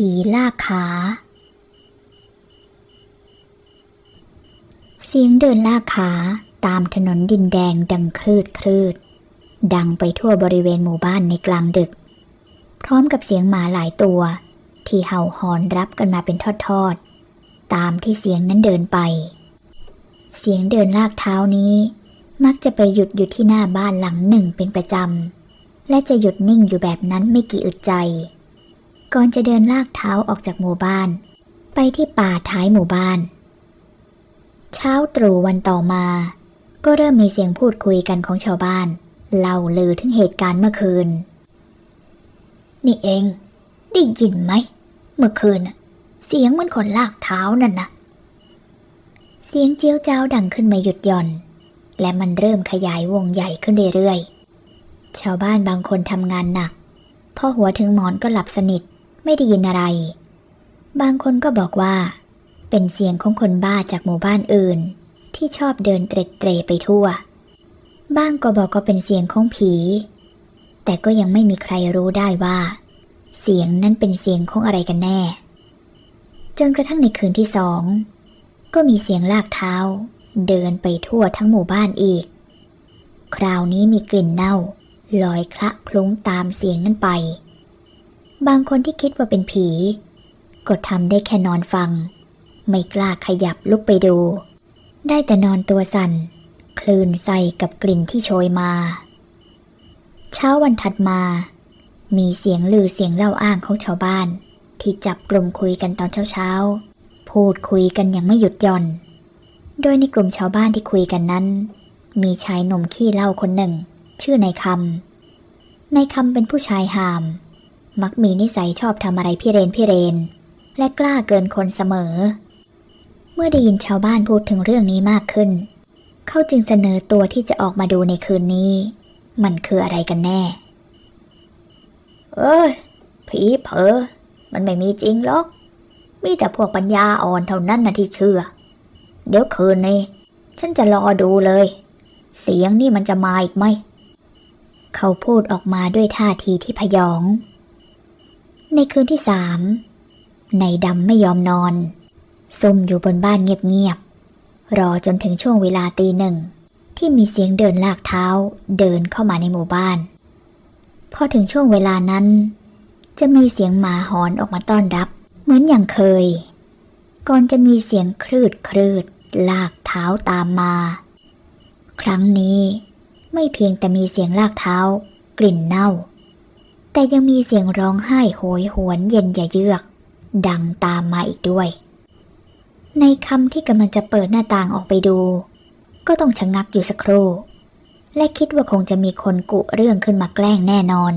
ผีลากขา เสียงเดินลากขาตามถนนดินแดงดังคลืดคลืด ดังไปทั่วบริเวณหมู่บ้านในกลางดึก พร้อมกับเสียงหมาหลายตัว ที่เห่าหอนรับกันมาเป็นทอดๆ ตามที่เสียงนั้นเดินไป เสียงเดินลากเท้านี้ มักจะไปหยุดอยู่ที่หน้าบ้านหลังหนึ่งเป็นประจำและจะหยุดนิ่งอยู่แบบนั้นไม่กี่อึดใจ ก่อนจะเดินลากเท้าออกจากหมู่บ้าน ไปที่ป่าท้ายหมู่บ้าน เช้าตรู่วันต่อมา ก็เริ่มมีเสียงพูดคุยกันของชาวบ้านเล่าลือถึงเหตุการณ์เมื่อคืน นี่เอง ได้ยินไหม เมื่อคืน เสียงเหมันคนลากเท้านั่นนะเสียงเจียวเจ้าดังขึ้นม่หยุดหย่อน และมันเริ่มขยายวงใหญ่ขึ้นเรื่อยๆ ชาวบ้านบางคนทำงานหนัก พอหัวถึงหมอนก็หลับสนิท ไม่ได้ยินอะไร บางคนก็บอกว่า เป็นเสียงของคนบ้าจากหมู่บ้านอื่น ที่ชอบเดินเตร็ดเตรไปทั่ว บ้างก็บอกว่าเป็นเสียงของผี แต่ก็ยังไม่มีใครรู้ได้ว่า เสียงนั้นเป็นเสียงของอะไรกันแน่ จนกระทั่งในคืนที่สอง ก็มีเสียงลากเท้า เดินไปทั่วทั้งหมู่บ้านอีก คราวนี้มีกลิ่นเน่าลอยคละคลุ้งตามเสียงนั้นไป บางคนที่คิดว่าเป็นผี ก็ทำได้แค่นอนฟัง ไม่กล้าขยับลุกไปดู ได้แต่นอนตัวสั่น คลื่นใส่กับกลิ่นที่โชยมา เช้าวันถัดมา มีเสียงลือเสียงเล่าอ้างของชาวบ้าน ที่จับกลุ่มคุยกันตอนเช้าๆ พูดคุยกันอย่างไม่หยุดหย่อน โดยในกลุ่มชาวบ้านที่คุยกันนั้น มีชายหนุ่มขี้เหล้าคนหนึ่ง ชื่อนายคำนายคำเป็นผู้ชายหาม มักมีนิสัยชอบทำอะไรพี่เรนพี่เรน และกล้าเกินคนเสมอ เมื่อได้ยินชาวบ้านพูดถึงเรื่องนี้มากขึ้น เขาจึงเสนอตัวที่จะออกมาดูในคืนนี้ มันคืออะไรกันแน่ เอ้ยผีเผอมันไม่มีจริงหรอก มีแต่พวกปัญญาอ่อนเท่านั้นนะที่เชื่อ เดี๋ยวคืนนี้ฉันจะรอดูเลย เสียงนี่มันจะมาอีกไหม เขาพูดออกมาด้วยท่าทีที่พยอง ในคืนที่สามนายดำไม่ยอมนอน ซุ่มอยู่บนบ้านเงียบๆ รอจนถึงช่วงเวลาตีหนึ่ง ที่มีเสียงเดินลากเท้าเดินเข้ามาในหมู่บ้าน พอถึงช่วงเวลานั้น จะมีเสียงหมาหอนออกมาต้อนรับ เหมือนอย่างเคย ก่อนจะมีเสียงคลืดคลืดลากเท้าตามมา ครั้งนี้ไม่เพียงแต่มีเสียงลากเท้ากลิ่นเน่า แต่ยังมีเสียงร้องไห้โหยหวนเย็นย่าเยือก ดังตามมาอีกด้วย ในคำที่กำลังจะเปิดหน้าต่างออกไปดู ก็ต้องชะงักอยู่สักครู่ และคิดว่าคงจะมีคนกุเรื่องขึ้นมาแกล้งแน่นอน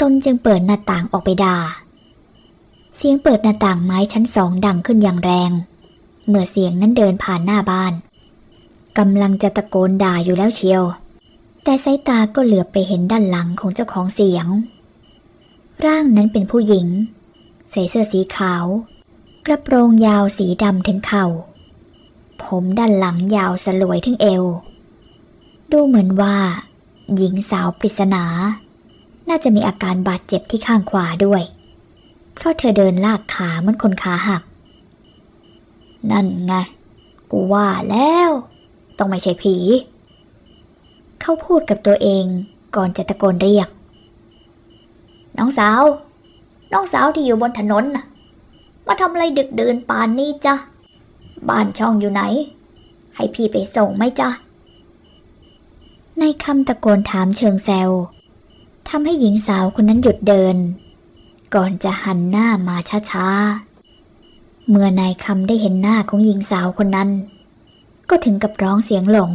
ตนจึงเปิดหน้าต่างออกไปด่า เสียงเปิดหน้าต่างไม้ชั้นสองดังขึ้นอย่างแรง เมื่อเสียงนั้นเดินผ่านหน้าบ้านกำลังจะตะโกนด่าอยู่แล้วเชียว แต่สายตาก็เหลือบไปเห็นด้านหลังของเจ้าของเสียง ร่างนั้นเป็นผู้หญิง ใส่เสื้อสีขาว กระโปรงยาวสีดำถึงเข่า ผมด้านหลังยาวสลวยถึงเอว ดูเหมือนว่า หญิงสาวปริศนา น่าจะมีอาการบาดเจ็บที่ข้างขวาด้วย เพราะเธอเดินลากขาเหมือนคนขาหัก นั่นไง กูว่าแล้ว ต้องไม่ใช่ผี เขาพูดกับตัวเองก่อนจะตะโกนเรียก น้องสาว น้องสาวที่อยู่บนถนนน่ะ มาทำอะไรดึกเดินป่านนี้จ๊ะบ้านช่องอยู่ไหน ให้พี่ไปส่งไหมจ๊ะในคำตะโกนถามเชิงแซวทำให้หญิงสาวคนนั้นหยุดเดิน ก่อนจะหันหน้ามาช้าๆ เมื่อนายคำได้เห็นหน้าของหญิงสาวคนนั้น ก็ถึงกับร้องเสียงหลง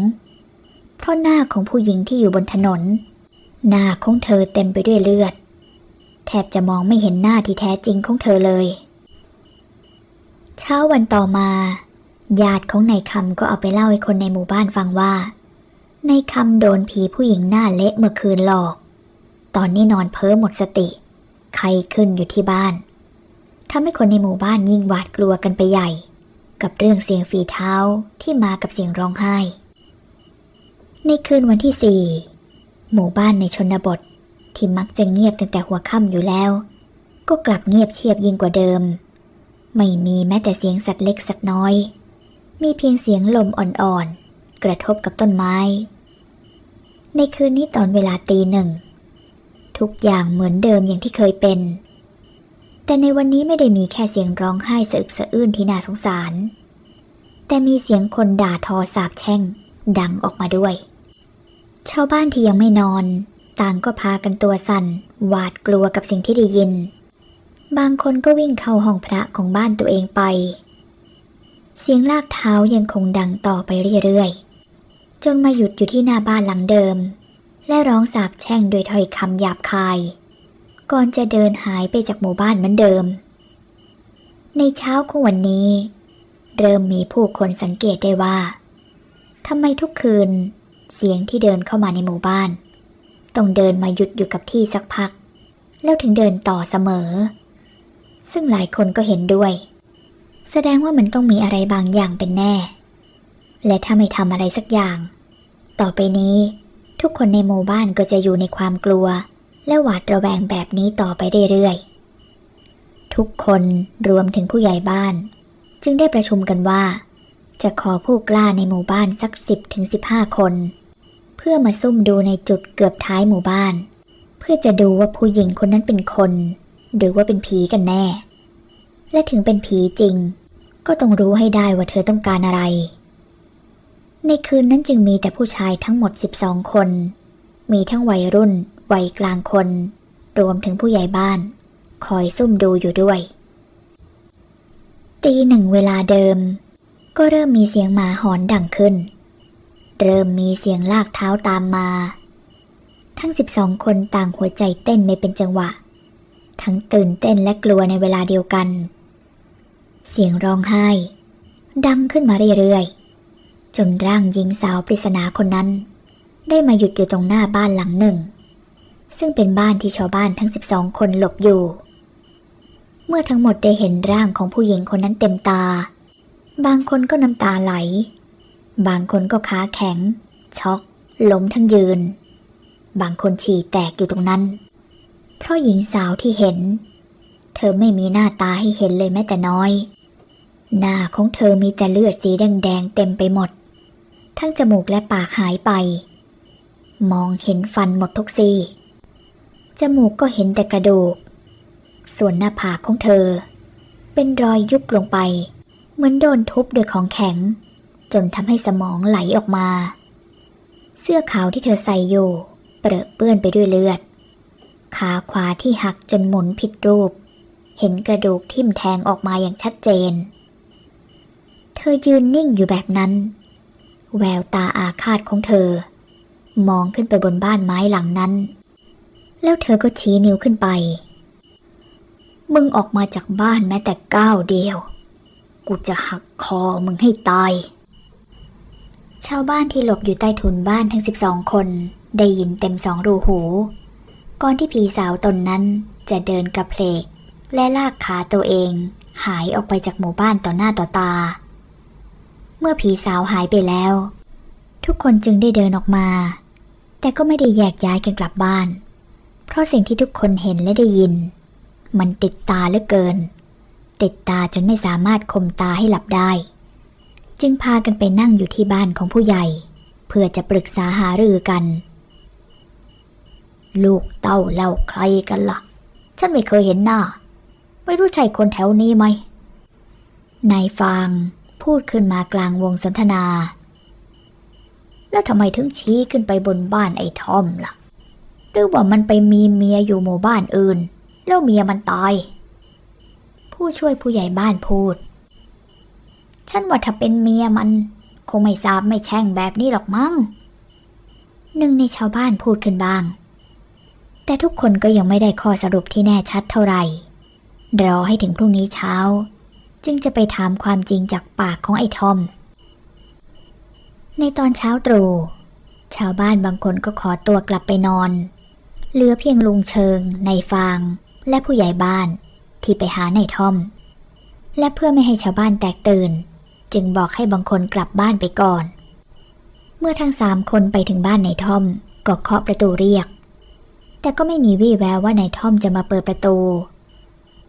เพราะหน้าของผู้หญิงที่อยู่บนถนน หน้าของเธอเต็มไปด้วยเลือด แทบจะมองไม่เห็นหน้าที่แท้จริงของเธอเลย เช้าวันต่อมาญาติของนายคำก็เอาไปเล่าให้คนในหมู่บ้านฟังว่านายคำโดนผีผู้หญิงหน้าเละเมื่อคืนหลอก ตอนนี้นอนเพ้อหมดสติไข้ขึ้นอยู่ที่บ้านทำให้คนในหมู่บ้านยิ่งหวาดกลัวกันไปใหญ่ กับเรื่องเสียงฝีเท้าที่มากับเสียงร้องไห้ ในคืนวันที่สี่หมู่บ้านในชนบท ที่มักจะเงียบตั้งแต่หัวค่ำอยู่แล้ว ก็กลับเงียบเชียบยิ่งกว่าเดิม ไม่มีแม้แต่เสียงสัตว์เล็กสัตว์น้อย มีเพียงเสียงลมอ่อนๆ กระทบกับต้นไม้ ในคืนนี้ตอนเวลาตีหนึ่ง ทุกอย่างเหมือนเดิมอย่างที่เคยเป็น แต่ในวันนี้ไม่ได้มีแค่เสียงร้องไห้สะอึกสะอื้นที่น่าสงสาร แต่มีเสียงคนด่าทอสาบแช่ง ดังออกมาด้วย ชาวบ้านที่ยังไม่นอน ต่างก็พากันตัวสั่น หวาดกลัวกับสิ่งที่ได้ยิน บางคนก็วิ่งเข้าห้องพระของบ้านตัวเองไป เสียงลากเท้ายังคงดังต่อไปเรื่อยๆ จนมาหยุดอยู่ที่หน้าบ้านหลังเดิม และร้องสาบแช่งโดยถ้อยคำหยาบคาย ก่อนจะเดินหายไปจากหมู่บ้านเหมือนเดิม ในเช้าของวันนี้ เริ่มมีผู้คนสังเกตได้ว่าทำไมทุกคืนเสียงที่เดินเข้ามาในหมู่บ้าน ต้องเดินมาหยุดอยู่กับที่สักพัก แล้วถึงเดินต่อเสมอ ซึ่งหลายคนก็เห็นด้วย แสดงว่ามันต้องมีอะไรบางอย่างเป็นแน่ และถ้าไม่ทำอะไรสักอย่าง ต่อไปนี้ ทุกคนในหมู่บ้านก็จะอยู่ในความกลัว และหวาดระแวงแบบนี้ต่อไปเรื่อยๆ ทุกคนรวมถึงผู้ใหญ่บ้าน จึงได้ประชุมกันว่า จะขอผู้กล้าในหมู่บ้านสักสิบถึงสิบห้าคน เพื่อมาซุ่มดูในจุดเกือบท้ายหมู่บ้าน เพื่อจะดูว่าผู้หญิงคนนั้นเป็นคน หรือว่าเป็นผีกันแน่ และถึงเป็นผีจริง ก็ต้องรู้ให้ได้ว่าเธอต้องการอะไร ในคืนนั้นจึงมีแต่ผู้ชายทั้งหมด 12 คน มีทั้งวัยรุ่น วัยกลางคน รวมถึงผู้ใหญ่บ้าน คอยซุ่มดูอยู่ด้วย ตีหนึ่งเวลาเดิม ก็เริ่มมีเสียงหมาหอนดังขึ้น เริ่มมีเสียงลากเท้าตามมา ทั้ง12คนต่างหัวใจเต้นไม่เป็นจังหวะ ทั้งตื่นเต้นและกลัวในเวลาเดียวกัน เสียงร้องไห้ ดังขึ้นมาเรื่อยๆ จนร่างหญิงสาวปริศนาคนนั้น ได้มาหยุดอยู่ตรงหน้าบ้านหลังหนึ่ง ซึ่งเป็นบ้านที่ชาวบ้านทั้ง12คนหลบอยู่ เมื่อทั้งหมดได้เห็นร่างของผู้หญิงคนนั้นเต็มตา บางคนก็น้ำตาไหล บางคนก็ขาแข็ง ช็อก ล้มทั้งยืน บางคนฉี่แตกอยู่ตรงนั้น เพราะหญิงสาวที่เห็น เธอไม่มีหน้าตาให้เห็นเลยแม้แต่น้อย หน้าของเธอมีแต่เลือดสีแดงๆเต็มไปหมด ทั้งจมูกและปากหายไป มองเห็นฟันหมดทุกซี่จมูกก็เห็นแต่กระดูก ส่วนหน้าผากของเธอ เป็นรอยยุบลงไป เหมือนโดนทุบด้วยของแข็ง จนทำให้สมองไหลออกมา เสื้อขาวที่เธอใส่อยู่ เปรอะเปื้อนไปด้วยเลือด ขาขวาที่หักจนหมุนผิดรูป เห็นกระดูกทิ่มแทงออกมาอย่างชัดเจน เธอยืนนิ่งอยู่แบบนั้น แววตาอาฆาตของเธอ มองขึ้นไปบนบ้านไม้หลังนั้น แล้วเธอก็ชี้นิ้วขึ้นไป มึงออกมาจากบ้านแม้แต่ก้าวเดียวกูจะหักคอมึงให้ตาย ชาวบ้านที่หลบอยู่ใต้ถุนบ้านทั้ง 12 คน ได้ยินเต็มสองรูหู ก่อนที่ผีสาวตนนั้นจะเดินกระเพลก และลากขาตัวเอง หายออกไปจากหมู่บ้านต่อหน้าต่อตา เมื่อผีสาวหายไปแล้ว ทุกคนจึงได้เดินออกมา แต่ก็ไม่ได้แยกย้ายกันกลับบ้าน เพราะสิ่งที่ทุกคนเห็นและได้ยิน มันติดตาเหลือเกิน ติดตาจนไม่สามารถคมตาให้หลับได้ จึงพากันไปนั่งอยู่ที่บ้านของผู้ใหญ่ เพื่อจะปรึกษาหารือกัน ลูกเต้าเล่าใครกันละ่ะ ฉันไม่เคยเห็นหน้า ไม่รู้ใช่คนแถวนี้ไหมนายฟางพูดขึ้นมากลางวงสนทนา แล้วทำไมถึงชี้ขึ้นไปบนบ้านไอ้ทอมล่ะ หรือว่ามันไปมีเมียอยู่หมู่บ้านอื่น แล้วเมียมันตาย ผู้ช่วยผู้ใหญ่บ้านพูด ฉันว่าถ้าเป็นเมียมัน คงไม่สาบไม่แช่งแบบนี้หรอกมั้ง หนึ่งในชาวบ้านพูดขึ้นบ้าง แต่ทุกคนก็ยังไม่ได้ข้อสรุปที่แน่ชัดเท่าไหร่ รอให้ถึงพรุ่งนี้เช้า จึงจะไปถามความจริงจากปากของไอ้ทอม ในตอนเช้าตรู่ชาวบ้านบางคนก็ขอตัวกลับไปนอน เหลือเพียงลุงเชิง ในฟาง และผู้ใหญ่บ้านที่ไปหาในทอม และเพื่อไม่ให้ชาวบ้านแตกตื่น จึงบอกให้บางคนกลับบ้านไปก่อน เมื่อทั้งสามคนไปถึงบ้านในทอม ก็เคาะประตูเรียก แต่ก็ไม่มีวี่แววว่านายทอมจะมาเปิดประตู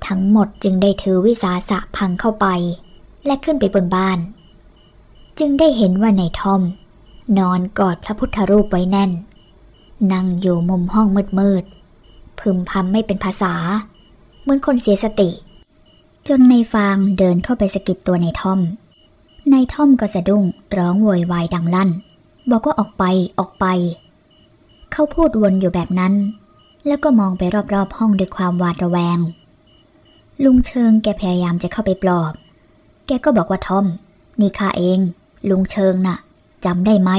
ทั้งหมดจึงได้ถือวิสาสะพังเข้าไป และขึ้นไปบนบ้าน จึงได้เห็นว่านายทอม นอนกอดพระพุทธรูปไว้แน่น นั่งอยู่มุมห้องมืดๆพึมพำไม่เป็นภาษา เหมือนคนเสียสติจนในฟางเดินเข้าไปสะกิดตัวในายทอม นายทอมก็สะดุ้งร้องโวยวายดังลั่น บอกว่าออกไปออกไป เขาพูดวนอยู่แบบนั้น แล้วก็มองไปรอบๆห้องด้วยความหวาดระแวง ลุงเชิงแกพยายามจะเข้าไปปลอบ แกก็บอกว่าทอม นี่ข้าเอง ลุงเชิงน่ะจำได้ไหม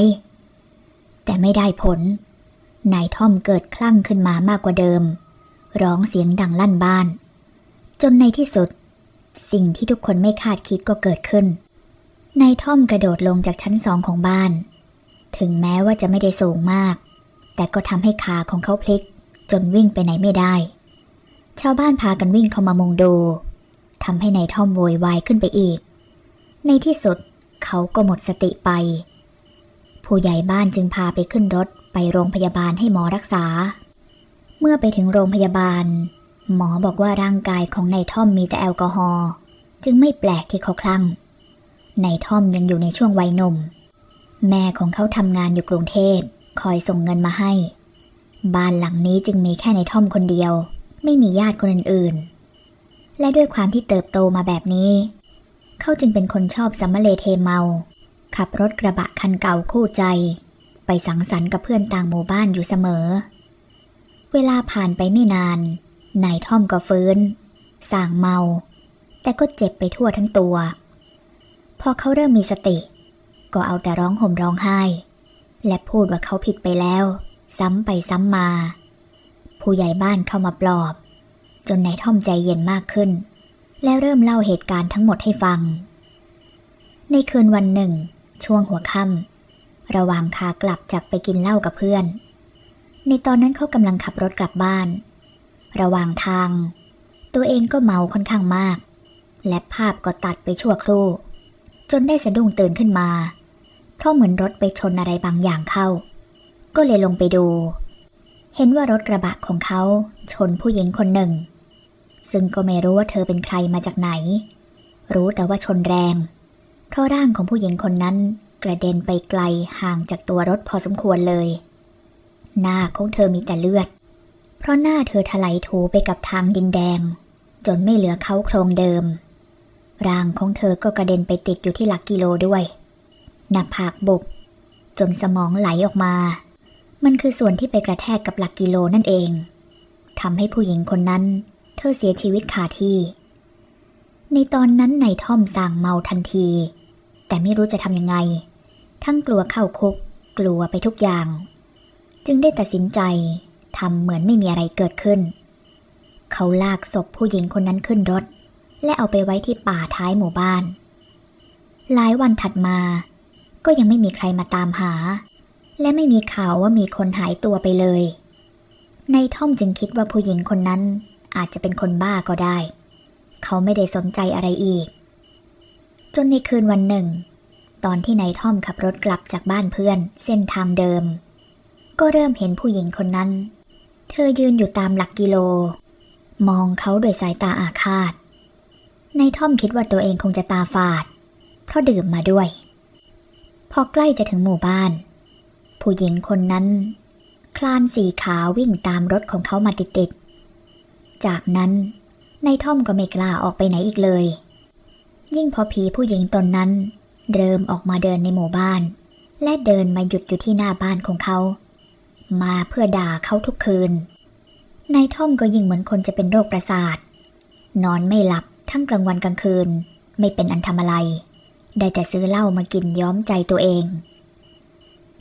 แต่ไม่ได้ผล นายทอมเกิดคลั่งขึ้นมามากกว่าเดิม ร้องเสียงดังลั่นบ้าน จนในที่สุด สิ่งที่ทุกคนไม่คาดคิดก็เกิดขึ้น นายท่อมกระโดดลงจากชั้นสองของบ้าน ถึงแม้ว่าจะไม่ได้สูงมาก แต่ก็ทำให้ขาของเขาพลิก จนวิ่งไปไหนไม่ได้ ชาวบ้านพากันวิ่งเข้ามามุงดูทำให้นายท่อมโวยวายขึ้นไปอีก ในที่สุดเขาก็หมดสติไป ผู้ใหญ่บ้านจึงพาไปขึ้นรถไปโรงพยาบาลให้หมอรักษา เมื่อไปถึงโรงพยาบาล หมอบอกว่าร่างกายของนายท่อมมีแต่แอลกอฮอล์จึงไม่แปลกที่เขาคลั่ง ในท่อมยังอยู่ในช่วงวัยหนุ่ม แม่ของเขาทำงานอยู่กรุงเทพ คอยส่งเงินมาให้ บ้านหลังนี้จึงมีแค่ในท่อมคนเดียว ไม่มีญาติคนอื่นๆ และด้วยความที่เติบโตมาแบบนี้ เขาจึงเป็นคนชอบสัมมาเลเทเมา ขับรถกระบะคันเก่าคู่ใจ ไปสังสรรค์กับเพื่อนต่างหมู่บ้านอยู่เสมอ เวลาผ่านไปไม่นาน นายท่อมก็ฟื้น ส่างเมา แต่ก็เจ็บไปทั่วทั้งตัว พอเขาเริ่มมีสติ ก็เอาแต่ร้องห่มร้องไห้ และพูดว่าเขาผิดไปแล้ว ซ้ำไปซ้ำมา ผู้ใหญ่บ้านเข้ามาปลอบ จนนายท่อมใจเย็นมากขึ้น แล้วเริ่มเล่าเหตุการณ์ทั้งหมดให้ฟัง ในคืนวันหนึ่ง ช่วงหัวค่ำระหว่างขากลับจากไปกินเหล้ากับเพื่อน ในตอนนั้นเขากำลังขับรถกลับบ้าน ระหว่างทาง ตัวเองก็เมาค่อนข้างมาก และภาพก็ตัดไปชั่วครู่ จนได้สะดุ้งตื่นขึ้นมา เพราะเหมือนรถไปชนอะไรบางอย่างเข้า ก็เลยลงไปดู เห็นว่ารถกระบะของเขาชนผู้หญิงคนหนึ่ง ซึ่งก็ไม่รู้ว่าเธอเป็นใครมาจากไหน รู้แต่ว่าชนแรง เพราะร่างของผู้หญิงคนนั้นกระเด็นไปไกลห่างจากตัวรถพอสมควรเลย หน้าของเธอมีแต่เลือด เพราะหน้าเธอถลายถูไปกับทางดินแดง จนไม่เหลือเขาโครงเดิม ร่างของเธอก็กระเด็นไปติดอยู่ที่หลักกิโลด้วย หน้าผากบุบจนสมองไหลออกมา มันคือส่วนที่ไปกระแทกกับหลักกิโลนั่นเองทำให้ผู้หญิงคนนั้น เธอเสียชีวิตคาที่ ในตอนนั้นนายท่อมสั่งเมาทันที แต่ไม่รู้จะทำยังไง ทั้งกลัวเข้าคุก กลัวไปทุกอย่าง จึงได้ตัดสินใจทำเหมือนไม่มีอะไรเกิดขึ้น เขาลากศพผู้หญิงคนนั้นขึ้นรถ และเอาไปไว้ที่ป่าท้ายหมู่บ้าน หลายวันถัดมา ก็ยังไม่มีใครมาตามหา และไม่มีข่าวว่ามีคนหายตัวไปเลย ในท่อมจึงคิดว่าผู้หญิงคนนั้นอาจจะเป็นคนบ้าก็ได้ เขาไม่ได้สนใจอะไรอีก จนในคืนวันหนึ่ง ตอนที่นายท่อมขับรถกลับจากบ้านเพื่อนเส้นทางเดิม ก็เริ่มเห็นผู้หญิงคนนั้น เธอยืนอยู่ตามหลักกิโล มองเขาด้วยสายตาอาฆาต นายท่อมคิดว่าตัวเองคงจะตาฝาด เพราะดื่มมาด้วย พอใกล้จะถึงหมู่บ้าน ผู้หญิงคนนั้น คลานสีขาววิ่งตามรถของเขามาติดๆ จากนั้นนายท่อมก็ไม่กล้าออกไปไหนอีกเลย ยิ่งพอผีผู้หญิงตนนั้น เริ่มออกมาเดินในหมู่บ้าน และเดินมาหยุดอยู่ที่หน้าบ้านของเขา มาเพื่อด่าเขาทุกคืนนายท่อมก็ยิ่งเหมือนคนจะเป็นโรคประสาท นอนไม่หลับ ทั้งกลางวันกลางคืนไม่เป็นอันทำอะไร ได้แต่ซื้อเหล้ามากินย้อมใจตัวเอง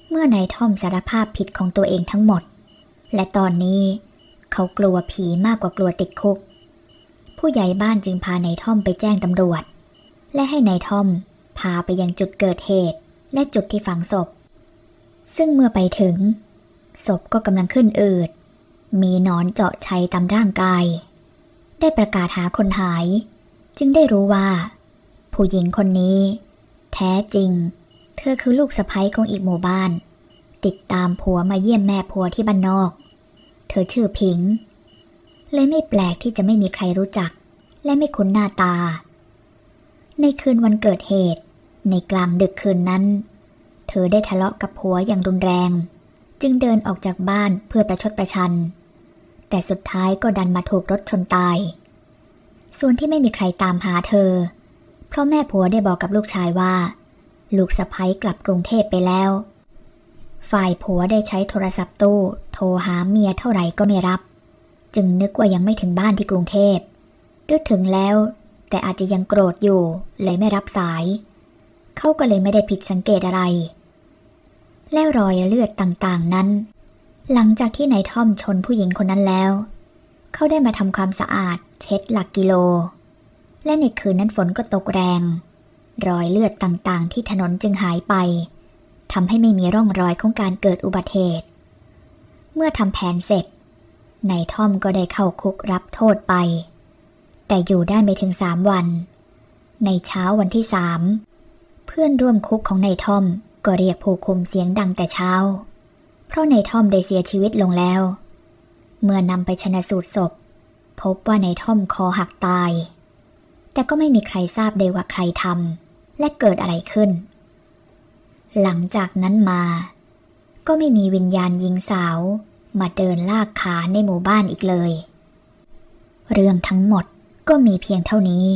เมื่อนายท่อมสารภาพผิดของตัวเองทั้งหมด และตอนนี้เขากลัวผีมากกว่ากลัวติดคุก ผู้ใหญ่บ้านจึงพานายท่อมไปแจ้งตำรวจ และให้นายท่อมพาไปยังจุดเกิดเหตุและจุดที่ฝังศพ ซึ่งเมื่อไปถึง ศพก็กำลังขึ้นอืดมีนอนเจาะชัยตามร่างกาย ได้ประกาศหาคนหาย จึงได้รู้ว่า ผู้หญิงคนนี้ แท้จริง เธอคือลูกสะใภ้ของอีกหมู่บ้าน ติดตามผัวมาเยี่ยมแม่ผัวที่บ้านนอก เธอชื่อพิง เลยไม่แปลกที่จะไม่มีใครรู้จัก และไม่คุ้นหน้าตา ในคืนวันเกิดเหตุ ในกลางดึกคืนนั้น เธอได้ทะเลาะกับผัวอย่างรุนแรง จึงเดินออกจากบ้านเพื่อประชดประชัน แต่สุดท้ายก็ดันมาถูกรถชนตาย ส่วนที่ไม่มีใครตามหาเธอ เพราะแม่ผัวได้บอกกับลูกชายว่า ลูกสะพ้ยกลับกรุงเทพไปแล้ว ฝ่ายผัวได้ใช้โทรศัพท์ตู้ โทรหาเมียเท่าไหร่ก็ไม่รับ จึงนึกว่ายังไม่ถึงบ้านที่กรุงเทพหรือถึงแล้ว แต่อาจจะยังโกรธอยู่เลยไม่รับสาย เขาก็เลยไม่ได้ผิดสังเกตอะไร แล้วรอยเลือดต่างๆนั้น หลังจากที่นายท่อมชนผู้หญิงคนนั้นแล้ว เขาได้มาทำความสะอาด เช็ดหลักกิโล และในคืนนั้นฝนก็ตกแรง รอยเลือดต่างๆ ที่ถนนจึงหายไปทำให้ไม่มีร่องรอยของการเกิดอุบัติเหตุ เมื่อทำแผนเสร็จ นายทอมก็ได้เข้าคุกรับโทษไป แต่อยู่ได้ไม่ถึงสามวัน ในเช้าวันที่สามเพื่อนร่วมคุกของนายทอมก็เรียกผู้คุมเสียงดังแต่เช้า เพราะนายทอมได้เสียชีวิตลงแล้ว เมื่อนำไปชนะสูตรศพ พบว่าในท่อมคอหักตาย แต่ก็ไม่มีใครทราบได้ว่าใครทำและเกิดอะไรขึ้น หลังจากนั้นมา ก็ไม่มีวิญญาณหญิงสาว มาเดินลากขาในหมู่บ้านอีกเลย เรื่องทั้งหมดก็มีเพียงเท่านี้